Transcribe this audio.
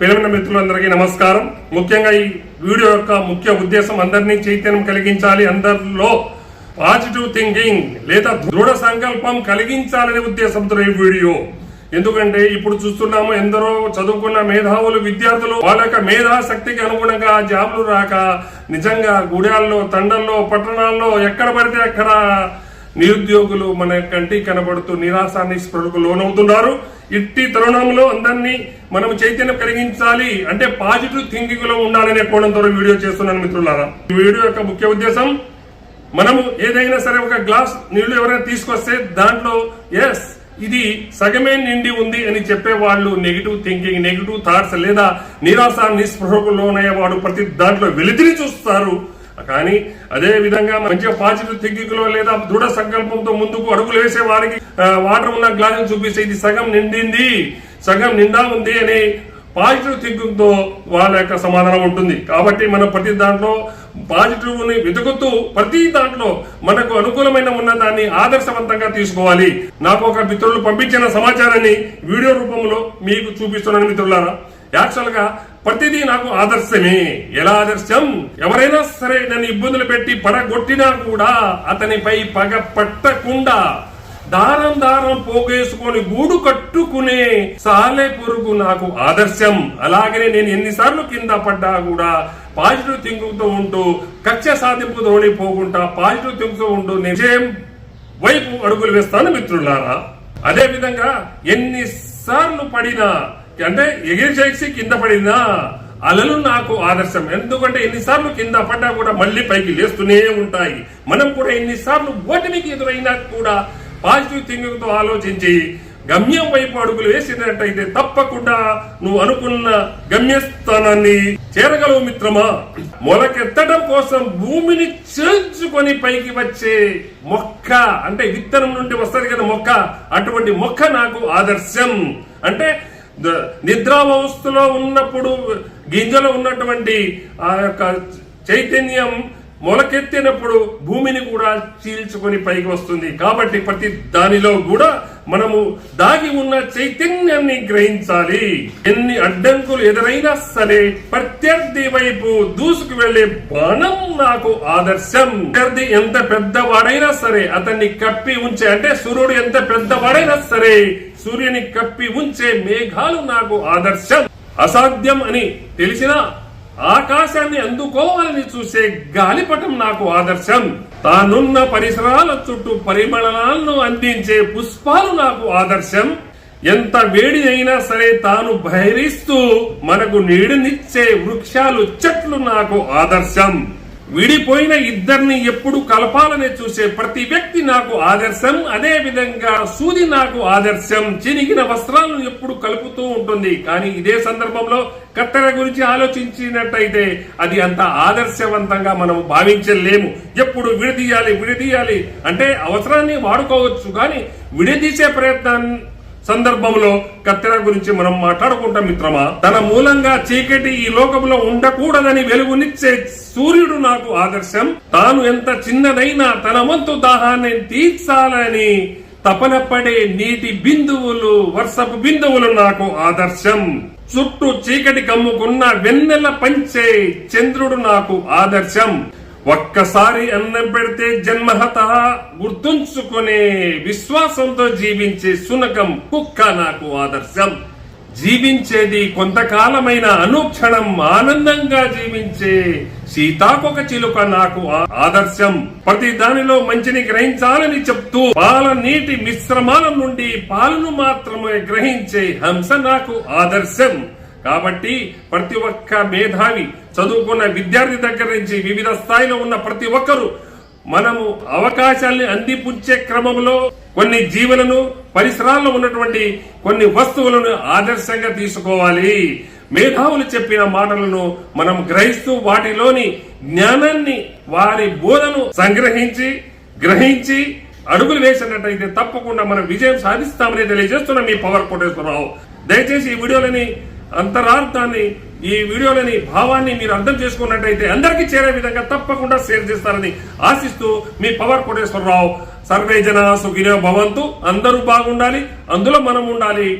పిలిమిన మిత్రులందరికీ నమస్కారం. ముఖ్యంగా ఈ వీడియో యొక్క ముఖ్య ఉద్దేశం అందరినీ చైతన్యం కలిగించాలి. అందరిలో పాజిటివ్ థింకింగ్ లేదా దృఢ సంకల్పం కలిగించాలనే ఉద్దేశంతో ఈ వీడియో. ఎందుకంటే ఇప్పుడు చూస్తున్నాము ఎందరో చదువుకున్న మేధావులు విద్యార్థులు వాళ్ళ యొక్క మేధాశక్తికి అనుగుణంగా జాబులు రాక నిజంగా గుడాల్లో తండల్లో పట్టణాల్లో ఎక్కడ పడితే అక్కడ నిరుద్యోగులు మన కంటికి కనబడుతూ నిరాశ నిస్పృహకు లోనవుతున్నారు. ఇట్టి తరుణంలో అందరినీ మనం చైతన్యం కలిగించాలి అంటే పాజిటివ్ థింకింగ్లో ఉండాలనే కోణంతో వీడియో చేస్తున్నాను మిత్రులారా. ఈ వీడియో యొక్క ముఖ్య ఉద్దేశం మనము ఏదైనా సరే ఒక గ్లాస్ నీళ్ళు ఎవరైనా తీసుకొస్తే దాంట్లో ఎస్ ఇది సగమే నిండి ఉంది అని చెప్పే వాళ్ళు నెగిటివ్ థింకింగ్ నెగిటివ్ థాట్స్ లేదా నిరాశ నిస్పృహకు లోనయ్యేవాడు ప్రతి దాంట్లో వెలితిని చూస్తారు. కానీ అదే విధంగా మంచిగా పాజిటివ్ థింకింగ్లో లేదా దృఢ సంకల్పంతో ముందుకు అడుగులు వేసే వారికి వాటర్ ఉన్న గ్లాసులు చూపిస్తే ఇది సగం నిండింది సగం నిండా ఉంది అని పాజిటివ్ థింకింగ్తో వాళ్ళ యొక్క సమాధానం ఉంటుంది. కాబట్టి మనం ప్రతి దాంట్లో పాజిటివ్ని వెతుకుతూ ప్రతి దాంట్లో మనకు అనుకూలమైన ఉన్న దాన్ని ఆదర్శవంతంగా తీసుకోవాలి. నాకు ఒక మిత్రులు పంపించిన సమాచారాన్ని వీడియో రూపంలో మీకు చూపిస్తున్నాను మిత్రులారా. యాక్చువల్గా ప్రతిదీ నాకు ఆదర్శమే. ఎలా ఆదర్శం? ఎవరైనా సరే నన్ను ఇబ్బందులు పెట్టి పడగొట్టినా కూడా అతనిపై పగ పట్టకుండా దారం దారం పోగేసుకొని గూడు కట్టుకునే సాలే పొరుగు నాకు ఆదర్శం. అలాగనే నేను ఎన్నిసార్లు కింద పడ్డా కూడా పాజిటివ్ థింకింగ్తో ఉంటూ కక్ష సాధింపు ధోని పోకుండా పాజిటివ్ థింకింగ్తో ఉంటూ నిజం వైపు అడుగులు వేస్తాను మిత్రులారా. అదే విధంగా ఎన్నిసార్లు పడినా అంటే ఎగిరి చేసి కింద పడినా అలలు నాకు ఆదర్శం. ఎందుకంటే ఎన్నిసార్లు కింద పడ్డా కూడా మళ్ళీ పైకి లేస్తూనే ఉంటాయి. మనం కూడా ఎన్నిసార్లు ఓటమికి ఎదురైనా కూడా పాజిటివ్ థింకింగ్తో ఆలోచించి గమ్యం వైపు అడుగులు వేసినట్టయితే తప్పకుండా నువ్వు అనుకున్న గమ్యస్థానాన్ని చేరగలవు మిత్రమా? మొలకెత్తడం కోసం భూమిని చేర్చుకొని పైకి వచ్చే మొక్క అంటే విత్తనం నుండి వస్తుంది కదా మొక్క. అటువంటి మొక్క నాకు ఆదర్శం. అంటే నిద్రావస్థలో ఉన్నప్పుడు గింజలో ఉన్నటువంటి ఆ యొక్క చైతన్యం మొలకెత్తినప్పుడు భూమిని కూడా చీల్చుకొని పైకి వస్తుంది. కాబట్టి ప్రతి దానిలో కూడా మనము దాగి ఉన్న చైతన్యాన్ని గ్రహించాలి. ఎన్ని అడ్డంకులు ఎదురైనా సరే ప్రత్యర్థి వైపు దూసుకు వెళ్ళే బాణం నాకు ఆదర్శం. ప్రత్యర్థి ఎంత పెద్దవాడైనా సరే అతన్ని కప్పి ఉంచే అంటే సూర్యుడు ఎంత పెద్దవాడైనా సరే సూర్యుని కప్పి ఉంచే మేఘాలు నాకు ఆదర్శం. అసాధ్యం అని తెలిసినా ఆకాశాన్ని అందుకోవాలని చూసే గాలిపటం నాకు ఆదర్శం. తానున్న పరిసరాల చుట్టూ పరిమళాలను అందించే పుష్పాలు నాకు ఆదర్శం. ఎంత వేడి అయినా సరే తాను బహిరిస్తూ మనకు నీడనిచ్చే వృక్షాలు చెట్లు నాకు ఆదర్శం. విడిపోయిన ఇద్దరిని ఎప్పుడు కలపాలని చూసే ప్రతి వ్యక్తి నాకు ఆదర్శం. అదే విధంగా సూది నాకు ఆదర్శం. చినిగిన వస్త్రాలను ఎప్పుడు కలుపుతూ ఉంటుంది. కానీ ఇదే సందర్భంలో కత్తెర గురించి ఆలోచించినట్టయితే అది అంత ఆదర్శవంతంగా మనం భావించలేము. ఎప్పుడు విడదీయాలి విడదీయాలి అంటే అవసరాన్ని వాడుకోవచ్చు. కానీ విడదీసే ప్రయత్నాన్ని సందర్భంలో కత్తెర గురించి మనం మాట్లాడుకుంటాం మిత్రమా? తన మూలంగా చీకటి ఈ లోకంలో ఉండకూడదని వెలుగునిచ్చే సూర్యుడు నాకు ఆదర్శం. తాను ఎంత చిన్నదైనా తన వంతు దాహాన్ని తీర్చాలని తపన పడే నీటి బిందువులు వర్షపు బిందువులు నాకు ఆదర్శం. చుట్టూ చీకటి కమ్ముకున్న వెన్నెల పంచే చంద్రుడు నాకు ఆదర్శం. ఒక్కసారి అన్నం పెడితే జన్మహత గుర్తుంచుకునే విశ్వాసంతో జీవించే సునకం కుక్క నాకు ఆదర్శం. జీవించేది కొంతకాలమైన అనుక్షణం ఆనందంగా జీవించే సీతాకొక చిలుక నాకు ఆదర్శం. ప్రతి దానిలో మంచిని గ్రహించాలని చెప్తూ పాల నీటి మిశ్రమాల నుండి పాలను మాత్రమే గ్రహించే హంస నాకు ఆదర్శం. కాబట్టి ప్రతి ఒక్క మేధావి చదువుకున్న విద్యార్థి దగ్గర నుంచి వివిధ స్థాయిలో ఉన్న ప్రతి ఒక్కరూ మనము అవకాశాల్ని అందిపుచ్చే క్రమంలో కొన్ని జీవులను పరిసరాల్లో ఉన్నటువంటి కొన్ని వస్తువులను ఆదర్శంగా తీసుకోవాలి. మేధావులు చెప్పిన మాటలను మనం గ్రహిస్తూ వాటిలోని జ్ఞానాన్ని వారి బోధను సంగ్రహించి గ్రహించి అడుగులు వేసినట్టయితే తప్పకుండా మనం విజయం సాధిస్తామని తెలియజేస్తున్న మీ పవర్ కోటేశ్వరరావు. దయచేసి ఈ వీడియోలని అంతరార్థాన్ని ఈ వీడియోలని భావాన్ని మీరు అర్థం చేసుకున్నట్టయితే అందరికీ చేరే విధంగా తప్పకుండా షేర్ చేస్తారని ఆశిస్తూ మీ పవర్ కోటేశ్వరరావు. సర్వే జన సుఖినో భవంతు. అందరూ బాగుండాలి అందులో మనం ఉండాలి.